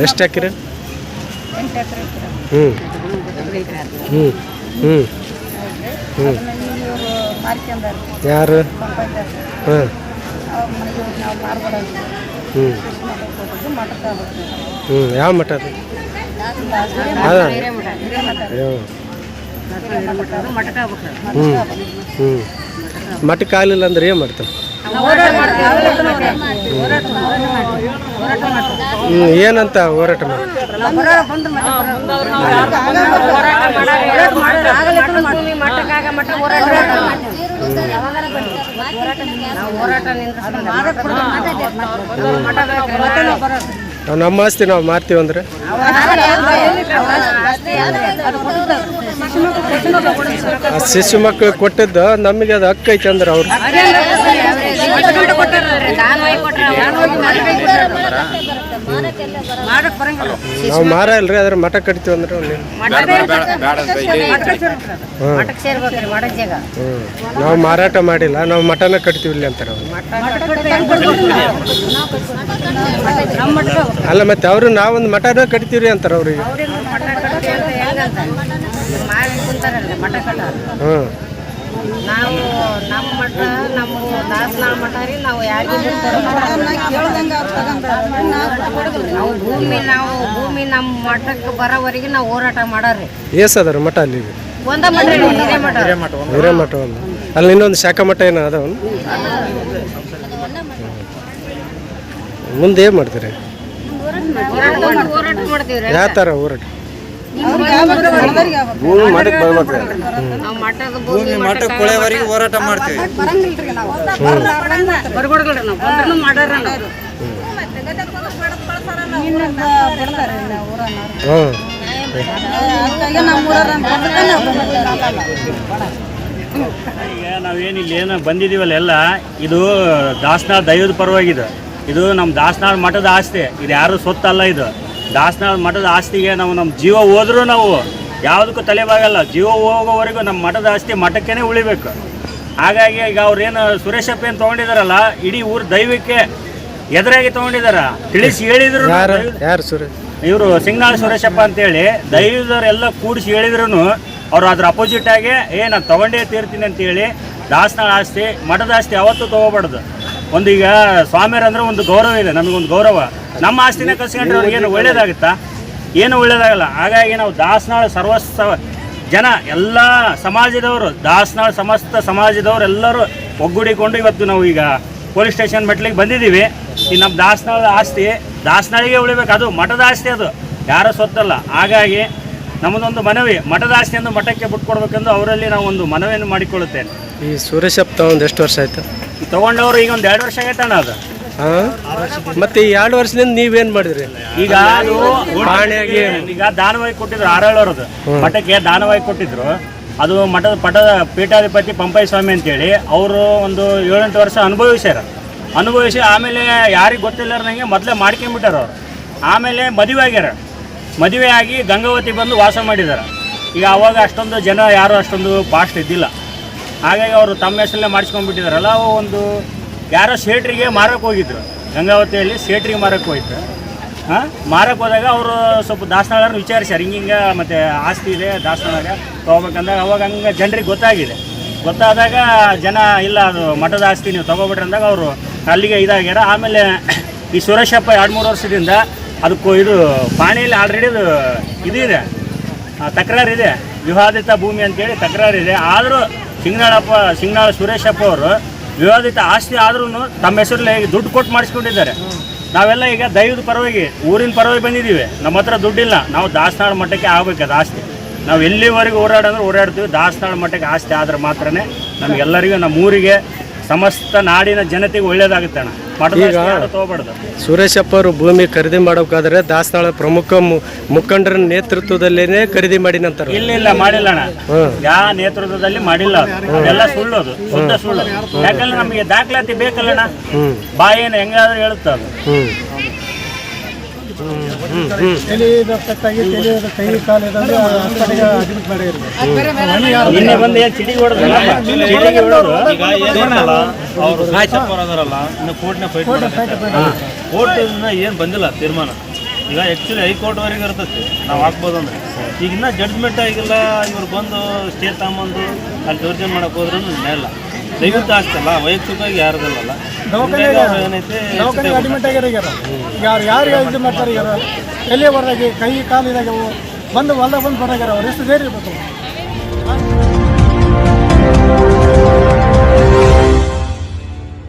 ಎಷ್ಟು ಹಾಕಿರಿ? ಹ್ಞೂ ಹ್ಞೂ ಹ್ಞೂ ಹ್ಞೂ ಯಾರು? ಹಾಂ. ಹ್ಞೂ ಹ್ಞೂ ಯಾವ ಮಠ ಅದು? ಅದ. ಹ್ಞೂ ಹ್ಞೂ ಮಠಕ್ಕೆ ಆಗಲಿಲ್ಲ ಅಂದ್ರೆ ಏನು ಮಾಡ್ತಾರೆ? ಏನಂತ ಹೋರಾಟ ಮಾಡ್ತೀವಿ. ನಾವು ನಮ್ಮ ಆಸ್ತಿ ನಾವು ಮಾರ್ತೀವಿ ಅಂದ್ರೆ? ಆ ಶಿಶು ಮಕ್ಕಳು ಕೊಟ್ಟಿದ್ದು ನಮಗೆ ಅದು ಹಕ್ಕೈತೆ ಐತೆ ಅಂದ್ರೆ ಅವ್ರು. ನಾವು ಮಾರ ಇಲ್ರಿ ಅದ್ರ ಮಠ ಕಟ್ತೀವಿ ಅಂದ್ರೆ ನಾವು. ಮಾರಾಟ ಮಾಡಿಲ್ಲ ನಾವು ಮಠನ ಕಟ್ತೀವಿ ಇಲ್ಲಿ ಅಂತಾರೆ ಅವ್ರು. ಅಲ್ಲ ಮತ್ತೆ ಅವರು ನಾವೊಂದು ಮಠನ ಕಟ್ತೀವ್ರಿ ಅಂತಾರೆ ಅವ್ರಿಗೆ. ಹ್ಞೂ ನಾವು ನಮ್ಮ ಮಠ ನಮ್ಮ ದಾಸನಾಳ ಮಠ ರೀ ನಾವು ಯಾರಿಗೂ ನಾವು ಭೂಮಿ ನಾವು ಭೂಮಿ ನಮ್ಮ ಮಠಕ್ಕೆ ಬರೋವರೆಗೆ ನಾವು ಹೋರಾಟ ಮಾಡಾರಿ ಏಸ್ ಅದರ ಮಠ ಅಲ್ಲಿ ಒಂದ ಮಠ ಹಿರೇಮಠ ಒಂದು ಅಲ್ಲಿ ಇನ್ನೊಂದು ಶಾಖಾ ಮಠ ಏನೋ ಅದಾವ ಮುಂದೆ ಏನು ಮಾಡ್ತೀರಿ? ಯಾವ ಥರ ಹೋರಾಟ? ಭೂಮಿ ಮಠಕ್ಕೆ ಬರ್ಬೇಕು ಭೂಮಿ ಮಠಕ್ಕೆ ಕೊಳೆವರೆಗೆ ಹೋರಾಟ ಮಾಡ್ತೀವಿ. ಈಗ ನಾವೇನಿಲ್ಲ ಏನು ಬಂದಿದ್ದೀವಲ್ಲ ಎಲ್ಲ ಇದು ದಾಸನಾಳ್ ದೈವದ ಪರವಾಗಿದೆ. ಇದು ನಮ್ಮ ದಾಸನಾಳ್ ಮಠದ ಆಸ್ತಿ. ಇದು ಯಾರು ಸೊತ್ತಲ್ಲ ಇದು. ದಾಸನಾಳ ಮಠದ ಆಸ್ತಿಗೆ ನಾವು ನಮ್ಮ ಜೀವ ಹೋದ್ರೂ ನಾವು ಯಾವುದಕ್ಕೂ ತಲೆಬಾಗಲ್ಲ. ಜೀವ ಹೋಗೋವರೆಗೂ ನಮ್ಮ ಮಠದ ಆಸ್ತಿ ಮಠಕ್ಕೇನೆ ಉಳಿಬೇಕು. ಹಾಗಾಗಿ ಈಗ ಅವ್ರೇನು ಸುರೇಶಪ್ಪ ಏನು ತೊಗೊಂಡಿದಾರಲ್ಲ ಇಡೀ ಊರು ದೈವಕ್ಕೆ ಎದುರಾಗಿ ತೊಗೊಂಡಿದಾರ. ತಿಳಿಸಿ ಹೇಳಿದ್ರು. ಯಾರು? ಯಾರು ಸುರೇ? ಇವರು ಸಿಂಗ್ನಾಳ್ ಸುರೇಶಪ್ಪ ಅಂತೇಳಿ ದೈವದವರೆಲ್ಲ ಕೂಡಿಸಿ ಹೇಳಿದ್ರು ಅವ್ರು ಅದ್ರ ಅಪೋಸಿಟ್ ಆಗಿ ಏ ನಾನು ತೊಗೊಂಡೇ ತೀರ್ತೀನಿ ಅಂತೇಳಿ ದಾಸನಾಳ ಆಸ್ತಿ ಮಠದ ಆಸ್ತಿ ಯಾವತ್ತೂ ತೊಗೋಬಾರ್ದು. ಒಂದು ಈಗ ಸ್ವಾಮಿಯರ್ ಅಂದ್ರೆ ಒಂದು ಗೌರವ ಇದೆ ನಮಗೊಂದು ಗೌರವ. ನಮ್ಮ ಆಸ್ತಿನೇ ಕಸ್ಕೊಂಡ್ರೆ ಅವ್ರಿಗೆ ಏನು ಒಳ್ಳೇದಾಗುತ್ತಾ? ಏನು ಒಳ್ಳೇದಾಗಲ್ಲ. ಹಾಗಾಗಿ ನಾವು ದಾಸನಾಳ ಸರ್ವಸ್ವ ಜನ ಎಲ್ಲ ಸಮಾಜದವರು ದಾಸನಾಳ ಸಮಸ್ತ ಸಮಾಜದವರು ಎಲ್ಲರೂ ಒಗ್ಗೂಡಿಕೊಂಡು ಇವತ್ತು ನಾವು ಈಗ ಪೊಲೀಸ್ ಸ್ಟೇಷನ್ ಮೆಟ್ಲಿಗೆ ಬಂದಿದ್ದೀವಿ. ಈ ನಮ್ಮ ದಾಸನಾಳದ ಆಸ್ತಿ ದಾಸನಾಳಿಗೆ ಉಳಿಬೇಕು. ಅದು ಮಠದ ಆಸ್ತಿ ಅದು. ಯಾರ ಸೊತ್ತಲ್ಲ ಹಾಗಾಗಿ ನಮ್ಮದೊಂದು ಮನವಿ ಮಠದ ಆಸ್ತಿಯನ್ನು ಮಠಕ್ಕೆ ಬಿಟ್ಕೊಡ್ಬೇಕೆಂದು ಅವರಲ್ಲಿ ನಾವು ಒಂದು ಮನವಿಯನ್ನು ಮಾಡಿಕೊಳ್ಳುತ್ತೇನೆ. ಈ ಸುರೇಶಪ್ಪ ಒಂದು ಎಷ್ಟು ವರ್ಷ ಆಯಿತು? ತೊಗೊಂಡವರು ಈಗ ಒಂದು ಎರಡು ವರ್ಷ ಆಗೈತಣ್ಣ ಅದು. ಮತ್ತೆ ಈ ಎರಡು ವರ್ಷದಿಂದ ನೀವೇನ್ ಮಾಡಿದ್ರಿ? ಈಗ ಅದು ಪಾಣಿಯಾಗಿ ಈಗ ದಾನವಾಗಿ ಕೊಟ್ಟಿದ್ರು ಆರಳವ್ರದ್ದು ಮಠಕ್ಕೆ ದಾನವಾಗಿ ಕೊಟ್ಟಿದ್ರು. ಅದು ಮಠದ ಪಠದ ಪೀಠಾಧಿಪತಿ ಪಂಪೈ ಸ್ವಾಮಿ ಅಂತೇಳಿ ಅವರು ಒಂದು ಏಳೆಂಟು ವರ್ಷ ಅನುಭವಿಸ್ಯಾರ. ಅನುಭವಿಸಿ ಆಮೇಲೆ ಯಾರಿಗೆ ಗೊತ್ತಿಲ್ಲಾರ್ದಂಗೆ ಮೊದಲೇ ಮಾಡ್ಕೊಂಬಿಟ್ಟಾರ ಅವರು. ಆಮೇಲೆ ಮದುವೆ ಆಗ್ಯಾರ. ಮದುವೆ ಆಗಿ ಗಂಗಾವತಿ ಬಂದು ವಾಸ ಮಾಡಿದ್ದಾರೆ ಈಗ ಅವಾಗ ಅಷ್ಟೊಂದು ಜನ ಯಾರು ಅಷ್ಟೊಂದು ಪಾಸ್ಟ್ ಇದ್ದಿಲ್ಲ. ಹಾಗಾಗಿ ಅವರು ತಮ್ಮ ಹೆಸರಲ್ಲೇ ಮಾಡಿಸ್ಕೊಂಡ್ಬಿಟ್ಟಿದಾರಲ್ಲ ಒಂದು ಯಾರೋ ಸೇಟ್ರಿಗೆ ಮಾರಕ್ಕೆ ಹೋಗಿದ್ರು. ಗಂಗಾವತಿಯಲ್ಲಿ ಸೇಟ್ರಿಗೆ ಮಾರಕ್ಕೆ ಹೋಯ್ತು. ಹಾಂ? ಮಾರಕ್ಕೆ ಹೋದಾಗ ಅವರು ಸ್ವಲ್ಪ ದಾಸನಾಳರು ವಿಚಾರಿಸ್ಯಾರ. ಹಿಂಗೆ ಮತ್ತು ಆಸ್ತಿ ಇದೆ ದಾಸನಾಳಾಗ ತೊಗೋಬೇಕಂದಾಗ ಅವಾಗ ಹಂಗೆ ಜನರಿಗೆ ಗೊತ್ತಾಗಿದೆ. ಗೊತ್ತಾದಾಗ ಜನ ಇಲ್ಲ ಅದು ಮಠದ ಆಸ್ತಿ ನೀವು ತೊಗೊಬಿಟ್ರಿ ಅಂದಾಗ ಅವರು ಅಲ್ಲಿಗೆ ಇದಾಗ್ಯಾರ. ಆಮೇಲೆ ಈ ಸುರೇಶಪ್ಪ ಎರಡು ಮೂರು ವರ್ಷದಿಂದ ಅದಕ್ಕೂ ಇದು ಪಾಣಿಯಲ್ಲಿ ಆಲ್ರೆಡಿ ಇದು ಇದೆ ಆ, ತಕರಾರಿದೆ ವಿವಾದಿತ ಭೂಮಿ ಅಂತೇಳಿ ತಕರಾರಿದೆ ಆದರೂ ಸಿಂಗ್ನಾಳಪ್ಪ ಸಿಂಗ್ನಾಳ ಸುರೇಶಪ್ಪ ಅವರು ವಿವಾದಿತ ಆಸ್ತಿ ಆದ್ರೂ ತಮ್ಮ ಹೆಸರಲ್ಲಿ ದುಡ್ಡು ಕೊಟ್ಟು ಮಾಡಿಸ್ಕೊಂಡಿದ್ದಾರೆ. ನಾವೆಲ್ಲ ಈಗ ದೈವದ ಪರವಾಗಿ, ಊರಿನ ಪರವಾಗಿ ಬಂದಿದ್ದೀವಿ. ನಮ್ಮ ಹತ್ರ ದುಡ್ಡಿಲ್ಲ. ನಾವು ದಾಸನಾಳ ಆಗ್ಬೇಕು ಅದು ಆಸ್ತಿ. ನಾವು ಎಲ್ಲಿವರೆಗೂ ಓಡಾಡಂದ್ರೆ ಓಡಾಡ್ತೀವಿ ದಾಸನಾಳ ಮಟ್ಟಕ್ಕೆ ಆಸ್ತಿ ಆದ್ರೆ ಮಾತ್ರನೇ ನಮಗೆಲ್ಲರಿಗೂ ನಮ್ಮ ಊರಿಗೆ ಸಮಸ್ತ ನಾಡಿನ ಜನತೆಗೆ ಒಳ್ಳೇದಾಗುತ್ತೆ ಅಣ್ಣ. ಮಠದ ಸುರೇಶಪ್ಪರು ಸುರೇಶಪ್ಪ ಅವರು ಭೂಮಿ ಖರೀದಿ ಮಾಡೋಕಾದ್ರೆ ದಾಸನಾಳ ಪ್ರಮುಖ ಮುಖಂಡರ ನೇತೃತ್ವದಲ್ಲೇನೆ ಖರೀದಿ ಮಾಡಿನಂತಾರೆ ಇಲ್ಲ ಇಲ್ಲ ಮಾಡಿಲ್ಲ. ಯಾವ ನೇತೃತ್ವದಲ್ಲಿ ಮಾಡಿಲ್ಲ. ಅದೆಲ್ಲ ಸುಳ್ಳು ಅದು ಸುಳ್ಳು ಯಾಕಂದ್ರೆ ನಮಗೆ ದಾಖಲಾತಿ ಬೇಕಲ್ಲಣ್ಣ ಹ್ಞೂ ಏನು ಹೆಂಗಾದ್ರೂ ಹೇಳುತ್ತ ಅದು. ಹ್ಞೂ ನಿನ್ನೆ ಬಂದು ಏನ್ ಚಿಟಿಗೆ ಹೊಡೆದ್ರಲ್ಲ? ಚಿಟಿಗೆ ಹೊಡೆದ್ರು? ಈಗ ಏನಲ್ಲ ಅವರು ಅದರಲ್ಲ ಇನ್ನು ಕೋರ್ಟ್ನ ಫೈಟ್ ಕೋರ್ಟ್ ಏನು ಬಂದಿಲ್ಲ ತೀರ್ಮಾನ. ಈಗ ಆ್ಯಕ್ಚುಲಿ ಹೈಕೋರ್ಟ್ವರೆಗೆ ಇರ್ತೈತಿ ನಾವು ಹಾಕ್ಬೋದು ಅಂದ್ರೆ. ಈಗ ಇನ್ನೂ ಜಡ್ಜ್ಮೆಂಟ್ ಆಗಿಲ್ಲ ಇವ್ರು ಬಂದು ಸ್ಟೇ ತಗೊಂಬಂದು ಅಲ್ಲಿ ದೌರ್ಜನ್ಯ ಮಾಡೋಕೆ ಹೋದ್ರೂ ನ್ಯಾಯ ದಯವಿಟ್ಟು ಅಷ್ಟಲ್ಲ ವೈಯಕ್ತಿಕವಾಗಿ ಯಾರದಲ್ಲ ಏನೈತೆ ದವಾಖಾನೆಗೆ ಅಡ್ಮಿಟ್ ಆಗ್ಯಾರ ಈಗ ಯಾರು ಯಾರು ಇದು ಮಾಡ್ತಾರೆ ಈಗ ಎಲ್ಲಿ ಹೊರಗೆ ಕೈ ಕಾಲು ಇದಾಗ್ಯಾವು ಬಂದು ಹೊಲ್ದಾಗ ಬಂದು ಬರಾಗ್ಯಾರ ಅವ್ರು? ಎಷ್ಟು ಧೈರ್ಯ ಇರ್ಬೇಕು